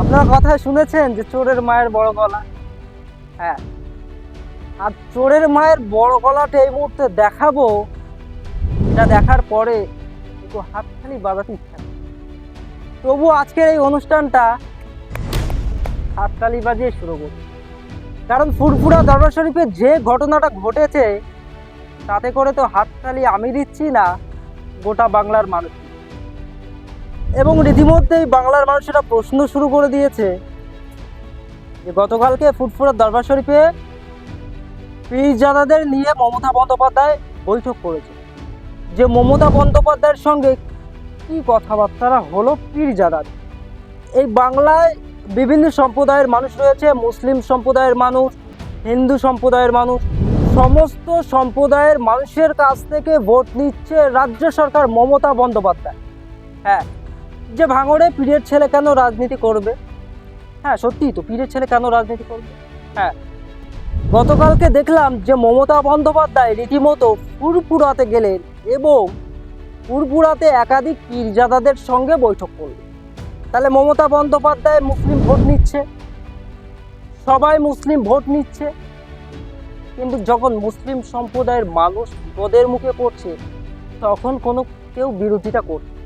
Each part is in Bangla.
আপনারা কথায় শুনেছেন যে চোরের মায়ের বড় গলা? হ্যাঁ। আর চোরের মায়ের বড় গলাটা এই মুহূর্তে দেখাবো। এটা দেখার পরে একটু হাতখালি বাজাতে ইচ্ছা তবু আজকের এই অনুষ্ঠানটা হাততালি বাজিয়ে শুরু করি কারণ ফুরফুরা দরবার শরীফে যে ঘটনাটা ঘটেছে, তাতে করে তো হাততালি আমি দিচ্ছি না, গোটা বাংলার মানুষ। এবং রীতিমধ্যেই বাংলার মানুষেরা প্রশ্ন শুরু করে দিয়েছে যে গতকালকে ফুটফুরার দরবার শরীফে পীরজাদাদের নিয়ে মমতা বন্দ্যোপাধ্যায় বৈঠক করেছে। যে মমতা বন্দ্যোপাধ্যায়ের সঙ্গে কি কথাবার্তা হলো পীরজাদার এই বাংলায় বিভিন্ন সম্প্রদায়ের মানুষ রয়েছে, মুসলিম সম্প্রদায়ের মানুষ, হিন্দু সম্প্রদায়ের মানুষ। সমস্ত সম্প্রদায়ের মানুষের কাছ থেকে ভোট নিচ্ছে রাজ্য সরকার মমতা বন্দ্যোপাধ্যায়। হ্যাঁ যে ভাঙড়ে পীরের ছেলে কেন রাজনীতি করবে? হ্যাঁ সত্যিই তো, পীরের ছেলে কেন রাজনীতি করবে? হ্যাঁ গতকালকে দেখলাম যে মমতা বন্দ্যোপাধ্যায় রীতিমতো ফুরপুরাতে গেলেন এবং ফুরপুরাতে একাধিক পীরজাদাদের সঙ্গে বৈঠক করলেন। তাহলে মমতা বন্দ্যোপাধ্যায় মুসলিম ভোট নিচ্ছে? সবাই মুসলিম ভোট নিচ্ছে? কিন্তু যখন মুসলিম সম্প্রদায়ের মানুষ বিপদের মুখে পড়ছে, তখন কোনো কেউ বিরোধিতা করছে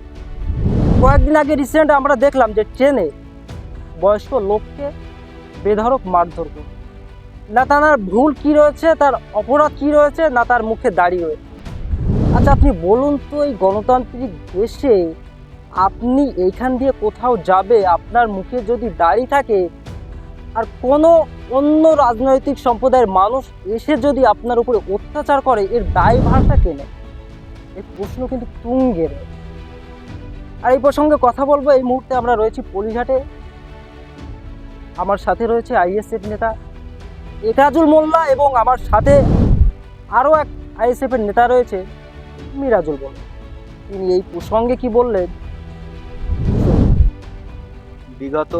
কয়েকদিন আগে রিসেন্ট আমরা দেখলাম যে ট্রেনে বয়স্ক লোককে বেধড়ক মারধর করে। না তার ভুল কি রয়েছে, তার অপরাধ কি রয়েছে, না তার মুখে দাড়ি রয়েছে। আচ্ছা আপনি বলুন তো, এই গণতান্ত্রিক দেশে আপনি এইখান দিয়ে কোথাও যাবে, আপনার মুখে যদি দাড়ি থাকে, আর কোনো অন্য রাজনৈতিক সম্প্রদায়ের মানুষ এসে যদি আপনার উপরে অত্যাচার করে, এর দায়ভারটা কে নেয়? এই প্রশ্ন কিন্তু তুঙ্গে রয়েছে। আর এই প্রসঙ্গে কথা বলব, এই মুহূর্তে আমরা রয়েছি পলিঘাটে। আমার সাথে রয়েছে আইএসএফ নেতা একাজুল মোল্লা এবং আমার সাথে আরও এক আইএসএফ এর নেতা রয়েছে মিরাজুল মোল্লা। তিনি এই প্রসঙ্গে কি বললেন? বিগত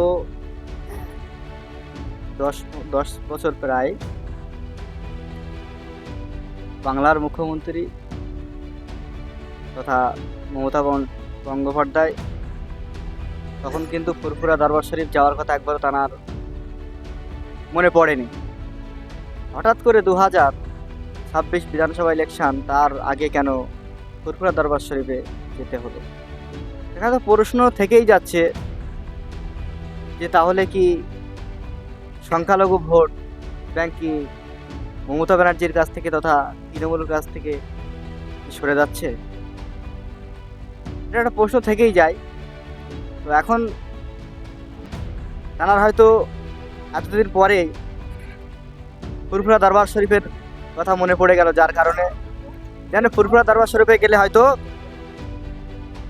দশ দশ বছর প্রায় বাংলার মুখ্যমন্ত্রী তথা মমতা বন্দ্যোপাধ্যায় তখন কিন্তু ফুরফুরা দরবার শরীফ যাওয়ার কথা একবার তার মনে পড়েনি। হঠাৎ করে দু হাজার ছাব্বিশ বিধানসভা ইলেকশন তার আগে কেন ফুরফুরা দরবার শরীফে যেতে হলো? এখানে তো প্রশ্ন থেকেই যাচ্ছে যে তাহলে কি সংখ্যালঘু ভোট ব্যাংক মমতা ব্যানার্জির কাছ থেকে তথা তৃণমূলের কাছ থেকে সরে যাচ্ছে? এটা একটা প্রশ্ন থেকেই যায়। তো এখন তার হয়তো এতদিন পরে ফুরফুরা দরবার শরীফের কথা মনে পড়ে গেল, যার কারণে যেন ফুরফুরা দরবার শরীফে গেলে হয়তো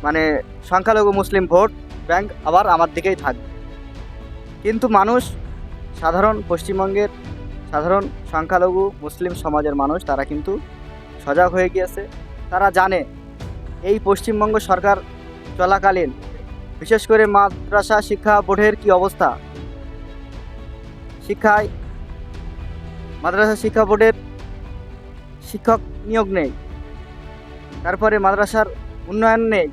মানে সংখ্যালঘু মুসলিম ভোট ব্যাংক আবার আমার দিকেই থাকবে। কিন্তু মানুষ, সাধারণ পশ্চিমবঙ্গের সাধারণ সংখ্যালঘু মুসলিম সমাজের মানুষ, তারা কিন্তু সজাগ হয়ে গিয়েছে। তারা জানে এই পশ্চিমবঙ্গ সরকার চলাকালীন, বিশেষ করে মাদ্রাসা শিক্ষা বোর্ডের কি অবস্থা? শিক্ষায়, মাদ্রাসা শিক্ষা বোর্ডের শিক্ষক নিয়োগ নেই, তারপরে মাদ্রাসার উন্নয়ন নেই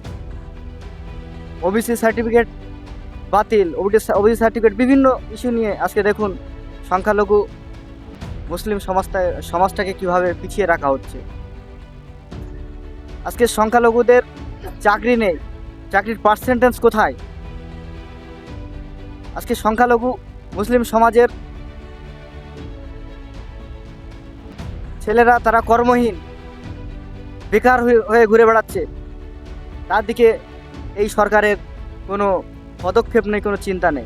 ওবিসি সার্টিফিকেট বাতিল ওবিসি সার্টিফিকেট বিভিন্ন ইস্যু নিয়ে আজকে দেখুন সংখ্যালঘু মুসলিম সমাজটা সমাজটাকে কীভাবে পিছিয়ে রাখা হচ্ছে। আজকে সংখ্যালঘুদের চাকরি নেই। চাকরির পার্সেন্টেজ কোথায়? আজকে সংখ্যালঘু মুসলিম সমাজের ছেলেরা তারা কর্মহীন, বেকার হয়ে- ঘুরে বেড়াচ্ছে। তার দিকে এই সরকারের কোনো পদক্ষেপ নেই, কোনো চিন্তা নেই।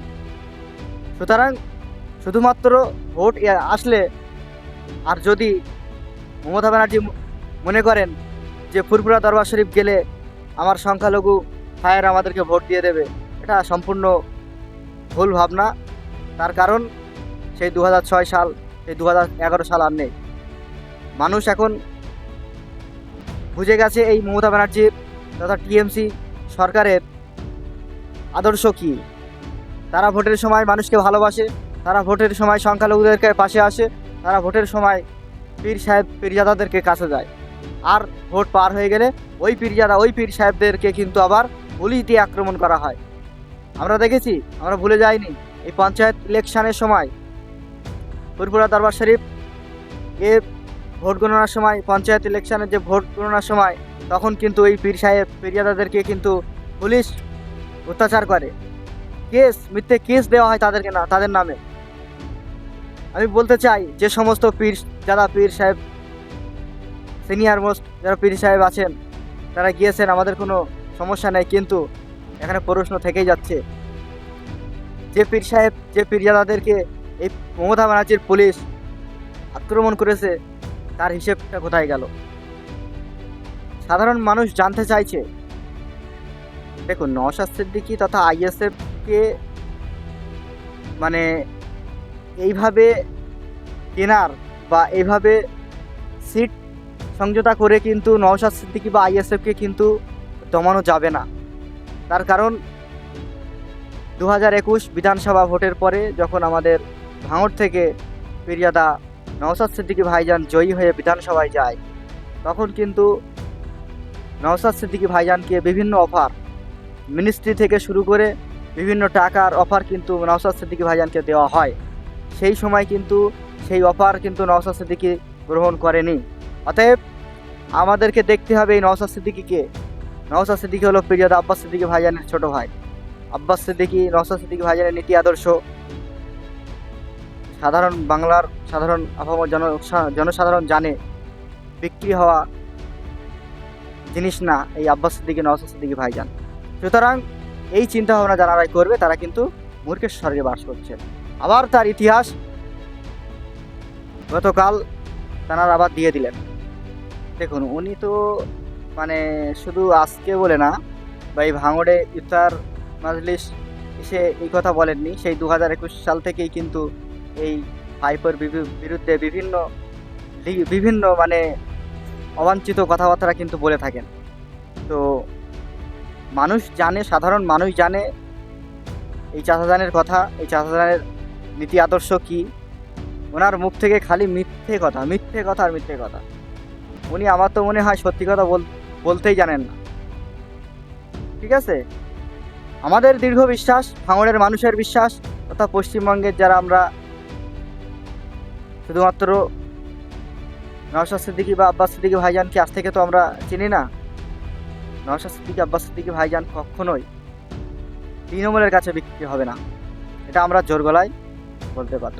সুতরাং শুধুমাত্র ভোট আসলে, আর যদি মমতা ব্যানার্জি মনে করেন যে ফুরফুরা দরবার শরীফ গেলে আমার সংখ্যালঘু ভাইয়ের আমাদেরকে ভোট দিয়ে দেবে, এটা সম্পূর্ণ ভুল ভাবনা। তার কারণ সেই দু সাল, সেই দু সাল আর নেই। মানুষ এখন বুঝে গেছে এই মমতা ব্যানার্জির তথা টিএমসি সরকারের আদর্শ কি। তারা ভোটের সময় মানুষকে ভালোবাসে, তারা ভোটের সময় সংখ্যালঘুদেরকে পাশে আসে, তারা ভোটের সময় পীর সাহেব, পীরজাদাদেরকে কাছে যায়। আর ভোট পার হয়ে গেলে ওই পীরজাদা, ওই পীর সাহেবদেরকে কিন্তু আবার গুলি দিয়ে আক্রমণ করা হয়। আমরা দেখেছি, আমরা ভুলে যাইনি, এই পঞ্চায়েত ইলেকশনের সময় ফুরপুরা দরবার শরীফ এ ভোট গণনার সময়, পঞ্চায়েত ইলেকশনের যে ভোট গণনার সময়, তখন কিন্তু এই পীর সাহেব, পীরজাদাদেরকে কিন্তু পুলিশ অত্যাচার করে। কেস, মিথ্যে কেস দেওয়া হয় তাদেরকে না, তাদের নামে। আমি বলতে চাই, যে সমস্ত পীর যারা পীর সাহেব সিনিয়র মোস্ট যারা পীর সাহেব আছেন, তারা গিয়েছেন, আমাদের কোনো সমস্যা নেই, কিন্তু এখানে প্রশ্ন থেকেই যাচ্ছে। যে পীর সাহেব, যে পীরজাদাদেরকে এই মমতা ব্যানার্জির পুলিশ আক্রমণ করেছে, তার হিসেবটা কোথায় গেল? সাধারণ মানুষ জানতে চাইছে। দেখুন, নওশাদ সিদ্দিকি তথা আইএসএফকে মানে এইভাবে কেনার বা এইভাবে সিট সমঝোতা করে কিন্তু নওশাদ সিদ্দিকি বা আইএসএফকে কিন্তু দমানো যাবে না। তার কারণ দু হাজার একুশ বিধানসভা ভোটের পরে যখন আমাদের ভাঙড় থেকে পিরিয়াদা নওশাদ সিদ্দিকি ভাইজান জয়ী হয়ে বিধানসভায় যায়, তখন কিন্তু নওশাদ সিদ্দিকি ভাইজানকে বিভিন্ন অফার, মিনিস্ট্রি থেকে শুরু করে বিভিন্ন টাকার অফার কিন্তু নওশাদ সিদ্দিকি ভাইজানকে দেওয়া হয়। সেই সময় কিন্তু সেই অফার কিন্তু নওশাদ সিদ্দিকি গ্রহণ করেনি। অতএব আমাদেরকে দেখতে হবে এই নওশাদ সিদ্দিকিকে নওশাদ সিদ্দিকি হলো পিরিয়াদা আব্বাস সিদ্দিকি ভাইজানের ছোট ভাই। আব্বাস সিদ্দিকি, নওশাদ সিদ্দিকি ভাইজানের নীতি আদর্শ। সাধারণ বাংলার সাধারণ আপামর জন জনসাধারণ জানে, বিক্রি হওয়া জিনিস না এই আব্বাস সিদ্দিকি, নওশাদ সিদ্দিকি ভাইজান। সুতরাং এই চিন্তা ভাবনা যারাই করবে, তারা কিন্তু মূর্খের স্বর্গে বাস করছে। আবার তার ইতিহাস গতকাল তারা আবার দিয়ে দিলেন। দেখুন, উনি তো মানে শুধু আজকে বলে না বা এই ভাঙড়ে ইফতার মাজলিস এসে এই কথা বলেননি। সেই দু হাজার একুশ সাল থেকেই কিন্তু এই ভাইপোর বিভি- বিরুদ্ধে বিভিন্ন বিভিন্ন মানে অবাঞ্ছিত কথাবার্তা কিন্তু বলে থাকেন। তো মানুষ জানে, সাধারণ মানুষ জানে এই চাষাজানের কথা, এই চাষাজানের নীতি আদর্শ কি? ওনার মুখ থেকে খালি মিথ্যে কথা মিথ্যে কথা আর মিথ্যে কথা। উনি আমার তো মনে হয় সত্যি কথা বল বলতেই জানেন না। ঠিক আছে? আমাদের দীর্ঘ বিশ্বাস, ভাঙড়ের মানুষের বিশ্বাস, তথা পশ্চিমবঙ্গের যারা আমরা শুধুমাত্র নওশাদ সিদ্দিকি বা আব্বাস সিদ্দিকি ভাইজানকে আজ থেকে তো আমরা চিনি না। নওশাদ সিদ্দিকি, আব্বাস সিদ্দিকি ভাইজান কখনোই তৃণমূলের কাছে বিক্রি হবে না। এটা আমরা জোর গলায় বলতে পারত